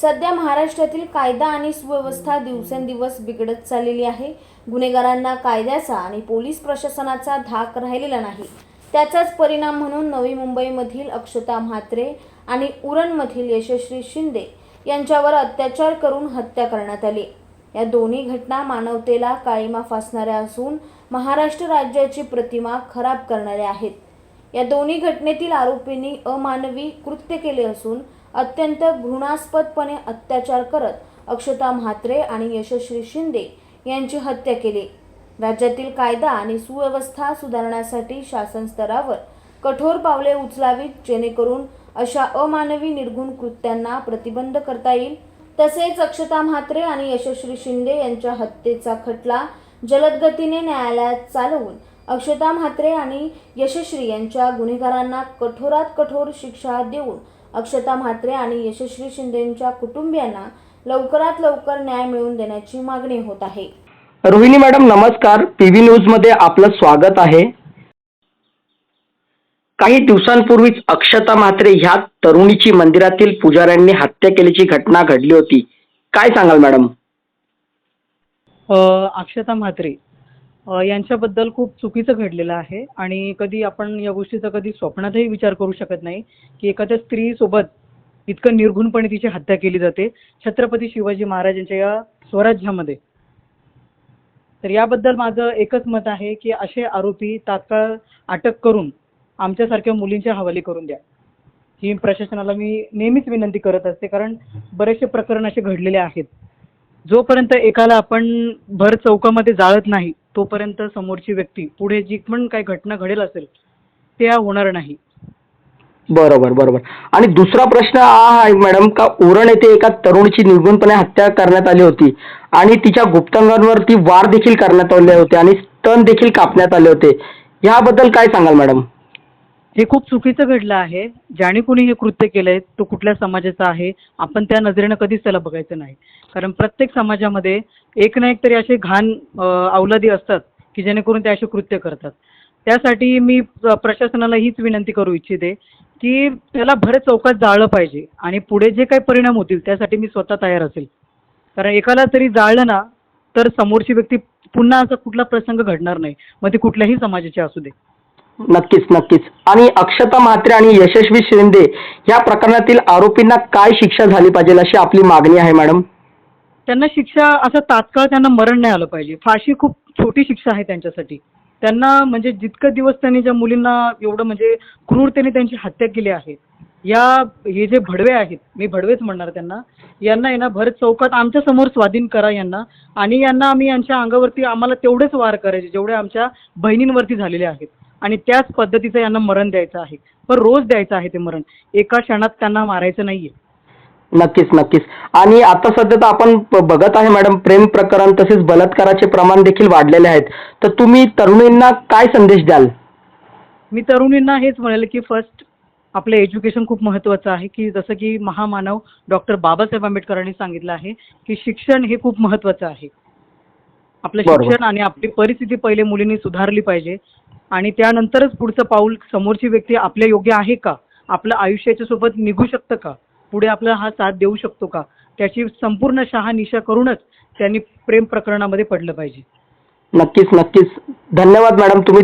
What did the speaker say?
सध्या महाराष्ट्रातील कायदा आणि सुव्यवस्था दिवसेंदिवस बिघडत चाललेली आहे. गुन्हेगारांना कायद्याचा आणि पोलीस प्रशासनाचा धाक राहिलेला नाही. त्याचाच परिणाम म्हणून नवी मुंबईमधील अक्षता म्हात्रे आणि उरणमधील यशस्वी शिंदे यांच्यावर अत्याचार करून हत्या करण्यात आली. या दोन्ही घटना मानवतेला काळीमा फासणाऱ्या असून महाराष्ट्र राज्याची प्रतिमा खराब करणाऱ्या आहेत. या दोन्ही घटनेतील आरोपींनी अमानवी कृत्य केले असून अत्यंत घृणास्पदपणे अत्याचार करत अक्षता म्हात्रे आणि यशस्वी शिंदे यांची हत्या केली. राज्यातील कायदा आणि सुव्यवस्था सुधारण्यासाठी शासन स्तरावर कठोर पावले उचलावीत जेणेकरून अशा अमानवी निर्गुण कृत्यांना प्रतिबंध करता येईल. तसेच अक्षता म्हात्रे आणि यशस्वी शिंदे यांच्या हत्येचा खटला जलदगतीने न्यायालयात चालवून अक्षता म्हात्रे आणि यशस्वी यांच्या गुन्हेगारांना कठोरात कठोर शिक्षा देऊन अक्षता म्हात्रे आणि यशस्वी शिंदेंच्या कुटुंबियांना लवकरात लवकर न्याय मिळवून देण्याची मागणी होत आहे. रोहिणी मॅडम नमस्कार. पी व्ही न्यूजमध्ये आपलं स्वागत आहे. काही दिवसांपूर्वीच अक्षता म्हात्रे ह्या तरुणीची मंदिरातील पुजाऱ्यांनी हत्या केल्याची घटना घडली होती. काय सांगाल मॅडम? अक्षता म्हात्रे यांच्याबद्दल खूप चुकीचं घडलेलं आहे. आणि कधी आपण या गोष्टीचा कधी स्वप्नातही विचार करू शकत नाही की एखाद्या स्त्रीसोबत इतकं निर्घुणपणे तिची हत्या केली जाते. छत्रपती शिवाजी महाराजांच्या या स्वराज्यामध्ये. तर याबद्दल माझं एकच मत आहे की असे आरोपी तात्काळ अटक करून आमच्यासारख्या मुलींच्या हवाली करून द्या. ही प्रशासनाला मी नेहमीच विनंती करत असते कारण बरेचसे प्रकरण असे घडलेले आहेत. जोपर्यंत एकाला आपण भर चौकामध्ये जाळत नाही तोपर्यंत समोरची व्यक्ती पुढे जी पण काही घटना घडेल असेल त्या होणार नाही. बरोबर बरोबर. आणि दुसरा प्रश्न हा आहे मॅडम का उरण येथे एका तरुणीची निर्गुणपणे हत्या करण्यात आली होती आणि तिच्या गुप्तांगांवरती वार देखील करण्यात आले होते आणि स्तन देखील कापण्यात आले होते. याबद्दल काय सांगाल मॅडम? हे खूप चुकीचं घडलं आहे. ज्याने कोणी हे कृत्य केलंय तो कुठल्या समाजाचा आहे आपण त्या नजरेनं कधीच त्याला बघायचं नाही. कारण प्रत्येक समाजामध्ये एक ना एक तरी असे घाण अवलादी असतात की जेणेकरून ते असे कृत्य करतात. त्यासाठी मी प्रशासनाला हीच विनंती करू इच्छिते की त्याला भर चौकात जाळलं पाहिजे आणि पुढे जे काही परिणाम होतील त्यासाठी मी स्वतः तयार असेल. कारण एकाला तरी जाळलं ना तर समोरची व्यक्ती पुन्हा असा कुठला प्रसंग घडणार नाही. मग ते कुठल्याही समाजाचे असू दे. नक्कीच नक्कीच. आणि अक्षता म्हात्रे आणि यशस्वी शिंदे या प्रकरणातील आरोपींना काय शिक्षा झाली पाहिजे अशी आपली मागणी आहे मॅडम? त्यांना शिक्षा असं तात्काळ त्यांना मरण नाही आलं पाहिजे. फाशी खूप छोटी शिक्षा आहे त्यांच्यासाठी. त्यांना म्हणजे जितकं दिवस त्यांनी ज्या मुलींना एवढं म्हणजे क्रूरतेने त्यांची हत्या केली आहे या हे जे भडवे आहेत मी भडवेच म्हणणार त्यांना यांना आहे ना भरत चौकात आमच्यासमोर स्वाधीन करा यांना. आणि यांना आम्ही यांच्या अंगावरती आम्हाला तेवढेच वार करायचे जेवढे आमच्या बहिणींवरती झालेले आहेत. आणि त्याच पद्धतीचं यांना मरण द्यायचं आहे. पण रोज द्यायचं आहे ते मरण. एका क्षणात त्यांना मारायचं नाहीये. नक्कीच नक्कीच. आणि आता सध्या तर आपण बघत आहे मॅडम प्रेम प्रकरण तसेच बलात्काराचे प्रमाण देखील वाढलेले आहेत. तर तुम्ही तरुणींना काय संदेश द्याल? मी तरुणींना हेच म्हणेल की फर्स्ट आपलं एज्युकेशन खूप महत्त्वाचं आहे की जसं की महामानव डॉक्टर बाबासाहेब आंबेडकरांनी सांगितलं आहे की शिक्षण हे खूप महत्त्वाचं आहे. आपलं. शिक्षण आणि आपली परिस्थिती पहिले मुलींनी सुधारली पाहिजे. आणि त्यानंतरच पुढचं पाऊल समोरची व्यक्ती आपल्या योग्य आहे का? आपलं आयुष्याच्या सोबत निघू शकतं का? पुढे आपला हा साथ देऊ शकतो का? त्याची संपूर्ण शहानिशा करूनच त्यांनी प्रेम प्रकरणामध्ये पडलं पाहिजे. नक्कीच नक्कीच. धन्यवाद मॅडम तुम्ही